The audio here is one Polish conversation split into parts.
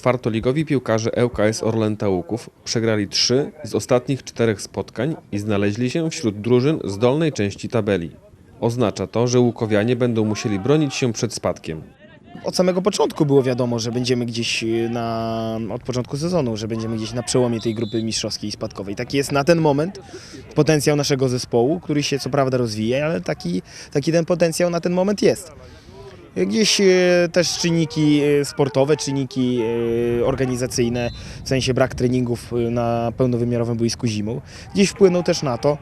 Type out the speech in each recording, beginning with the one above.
Czwartoligowi piłkarze ŁKS Orlęta Łuków przegrali trzy z ostatnich czterech spotkań i znaleźli się wśród drużyn z dolnej części tabeli. Oznacza to, że Łukowianie będą musieli bronić się przed spadkiem. Od samego początku było wiadomo, że będziemy gdzieś na, od początku sezonu, że będziemy gdzieś na przełomie tej grupy mistrzowskiej i spadkowej. Taki jest na ten moment potencjał naszego zespołu, który się co prawda rozwija, ale taki, taki ten potencjał na ten moment jest. Gdzieś e, też czynniki e, sportowe, czynniki e, organizacyjne, w sensie brak treningów na pełnowymiarowym boisku zimą, gdzieś wpłynął też na to,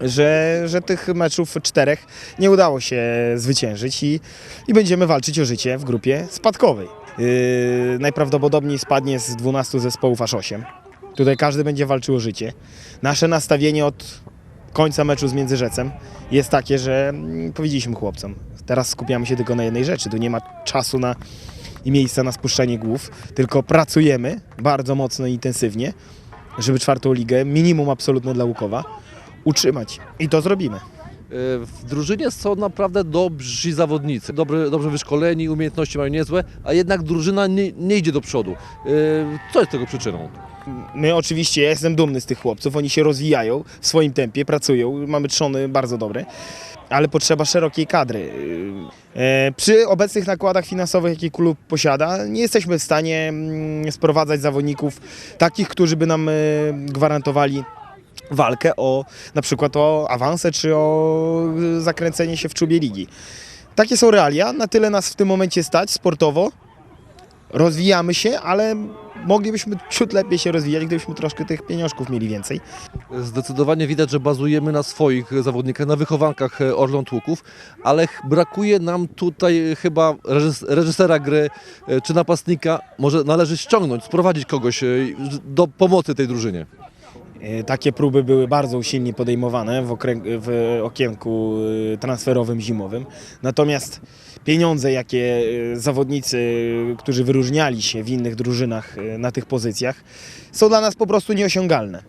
że, że tych meczów czterech nie udało się zwyciężyć i, i będziemy walczyć o życie w grupie spadkowej. Yy, najprawdopodobniej spadnie z 12 zespołów aż 8. Tutaj każdy będzie walczył o życie. Nasze nastawienie od końca meczu z Międzyrzecem jest takie, że mm, powiedzieliśmy chłopcom, teraz skupiamy się tylko na jednej rzeczy, tu nie ma czasu na i miejsca na spuszczenie głów, tylko pracujemy bardzo mocno i intensywnie, żeby czwartą ligę, minimum absolutne dla Łukowa, utrzymać. I to zrobimy. W drużynie są naprawdę dobrzy zawodnicy, dobry, dobrze wyszkoleni, umiejętności mają niezłe, a jednak drużyna nie, nie idzie do przodu. E, Co jest tego przyczyną? My oczywiście, ja jestem dumny z tych chłopców, oni się rozwijają w swoim tempie, pracują, mamy trzony bardzo dobre, ale potrzeba szerokiej kadry. E, Przy obecnych nakładach finansowych, jakie klub posiada, nie jesteśmy w stanie mm, sprowadzać zawodników takich, którzy by nam e, gwarantowali walkę o na przykład o awanse czy o e, zakręcenie się w czubie ligi. Takie są realia, na tyle nas w tym momencie stać sportowo, rozwijamy się, ale moglibyśmy ciut lepiej się rozwijać, gdybyśmy troszkę tych pieniążków mieli więcej. Zdecydowanie widać, że bazujemy na swoich zawodnikach, na wychowankach e, Orląt Łuków, ale brakuje nam tutaj chyba reżys- reżysera gry e, czy napastnika. Może należy ściągnąć, sprowadzić kogoś e, do pomocy tej drużynie. E, Takie próby były bardzo usilnie podejmowane w, w okienku e, transferowym zimowym. Natomiast pieniądze, jakie e, zawodnicy, którzy wyróżniali się w innych drużynach na tych pozycjach, są dla nas po prostu nieosiągalne.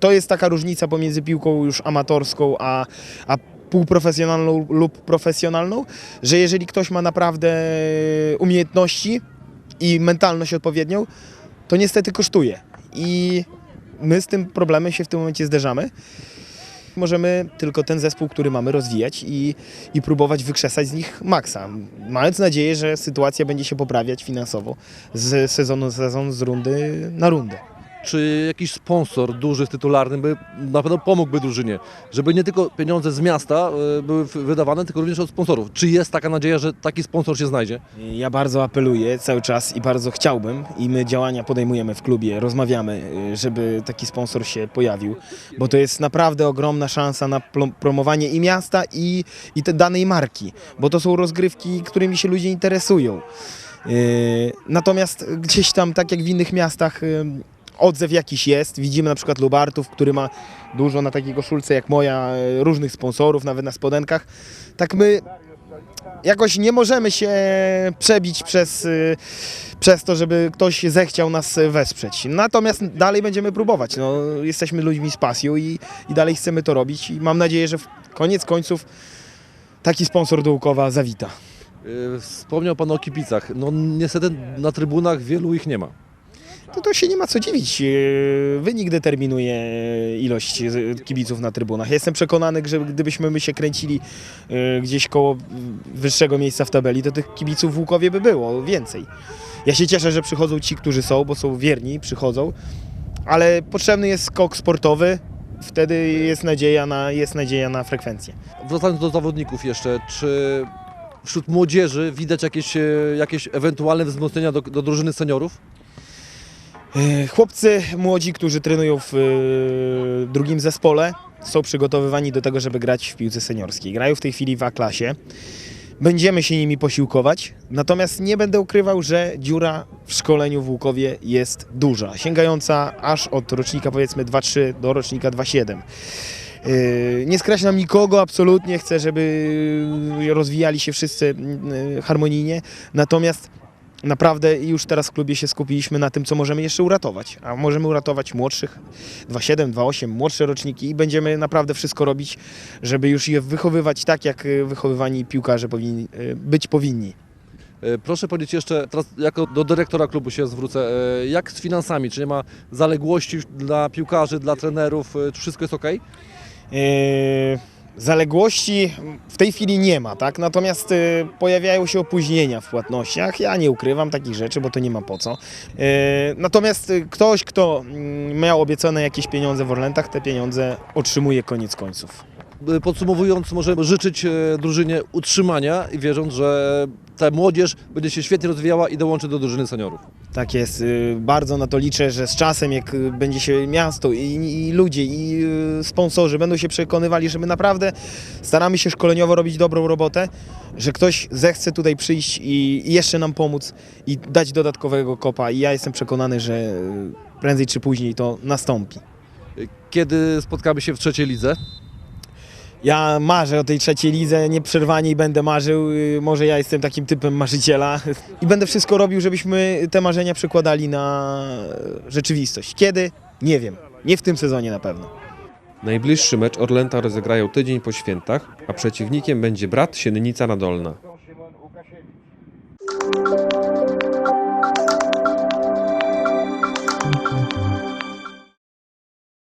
To jest taka różnica pomiędzy piłką już amatorską, a, a półprofesjonalną lub profesjonalną, że jeżeli ktoś ma naprawdę umiejętności i mentalność odpowiednią, to niestety kosztuje. I my z tym problemem się w tym momencie zderzamy. Możemy tylko ten zespół, który mamy, rozwijać i, i próbować wykrzesać z nich maksa. Mając nadzieję, że sytuacja będzie się poprawiać finansowo z sezonu na sezon, z rundy na rundę. Czy jakiś sponsor duży, tytularny by na pewno pomógłby drużynie, żeby nie tylko pieniądze z miasta e, były wydawane, tylko również od sponsorów. Czy jest taka nadzieja, że taki sponsor się znajdzie? Ja bardzo apeluję cały czas i bardzo chciałbym i my działania podejmujemy w klubie, rozmawiamy, y, żeby taki sponsor się pojawił, bo to jest naprawdę ogromna szansa na promowanie i miasta i, i te danej marki, bo to są rozgrywki, którymi się ludzie interesują. Yy, Natomiast gdzieś tam, tak jak w innych miastach, odzew jakiś jest. Widzimy na przykład Lubartów, który ma dużo na takiej koszulce jak moja, yy, różnych sponsorów, nawet na spodenkach. Tak my jakoś nie możemy się przebić przez, y, przez to, żeby ktoś zechciał nas wesprzeć. Natomiast dalej będziemy próbować. No, jesteśmy ludźmi z pasją i, i dalej chcemy to robić i mam nadzieję, że w koniec końców taki sponsor do Łukowa zawita. E, Wspomniał Pan o kibicach. No niestety na trybunach wielu ich nie ma. To, to się nie ma co dziwić. Yy, Wynik determinuje ilość yy, kibiców na trybunach. Jestem przekonany, że gdybyśmy my się kręcili yy, gdzieś koło wyższego miejsca w tabeli, to tych kibiców w Łukowie by było więcej. Ja się cieszę, że przychodzą ci, którzy są, bo są wierni, przychodzą, ale potrzebny jest skok sportowy. Wtedy jest nadzieja na, jest nadzieja na frekwencję. Wracając do zawodników jeszcze, czy wśród młodzieży widać jakieś, e, jakieś ewentualne wzmocnienia do, do drużyny seniorów? E, Chłopcy młodzi, którzy trenują w e, drugim zespole, są przygotowywani do tego, żeby grać w piłce seniorskiej. Grają w tej chwili w A-klasie. Będziemy się nimi posiłkować, natomiast nie będę ukrywał, że dziura w szkoleniu w Łukowie jest duża, sięgająca aż od rocznika powiedzmy 2-3 do rocznika 2-7. Yy, Nie skreślam nikogo, absolutnie chcę, żeby rozwijali się wszyscy yy, harmonijnie, natomiast naprawdę już teraz w klubie się skupiliśmy na tym, co możemy jeszcze uratować. A możemy uratować młodszych, 2,7, 2,8, młodsze roczniki i będziemy naprawdę wszystko robić, żeby już je wychowywać tak, jak y, wychowywani piłkarze powinni, y, być powinni. E, Proszę powiedzieć jeszcze, teraz jako do dyrektora klubu się zwrócę, e, jak z finansami? Czy nie ma zaległości dla piłkarzy, dla trenerów? E, Czy wszystko jest ok? Yy, Zaległości w tej chwili nie ma, tak? Natomiast yy, pojawiają się opóźnienia w płatnościach. Ja nie ukrywam takich rzeczy, bo to nie ma po co. Yy, Natomiast yy, ktoś, kto mm, miał obiecane jakieś pieniądze w Orlentach, te pieniądze otrzymuje koniec końców. Podsumowując, możemy życzyć e, drużynie utrzymania i wierząc, że ta młodzież będzie się świetnie rozwijała i dołączy do drużyny seniorów. Tak jest. yy, Bardzo na to liczę, że z czasem, jak yy, będzie się miasto i, i ludzie, i yy, sponsorzy będą się przekonywali, że my naprawdę staramy się szkoleniowo robić dobrą robotę, że ktoś zechce tutaj przyjść i, jeszcze nam pomóc i dać dodatkowego kopa. I ja jestem przekonany, że prędzej czy później to nastąpi. Kiedy spotkamy się w trzeciej lidze? Ja marzę o tej trzeciej lidze nieprzerwanie i będę marzył. Yy, Może ja jestem takim typem marzyciela i będę wszystko robił, żebyśmy te marzenia przekładali na rzeczywistość. Kiedy? Nie wiem. Nie w tym sezonie na pewno. Najbliższy mecz Orlęta rozegrają tydzień po świętach, a przeciwnikiem będzie brat Siennica Nadolna.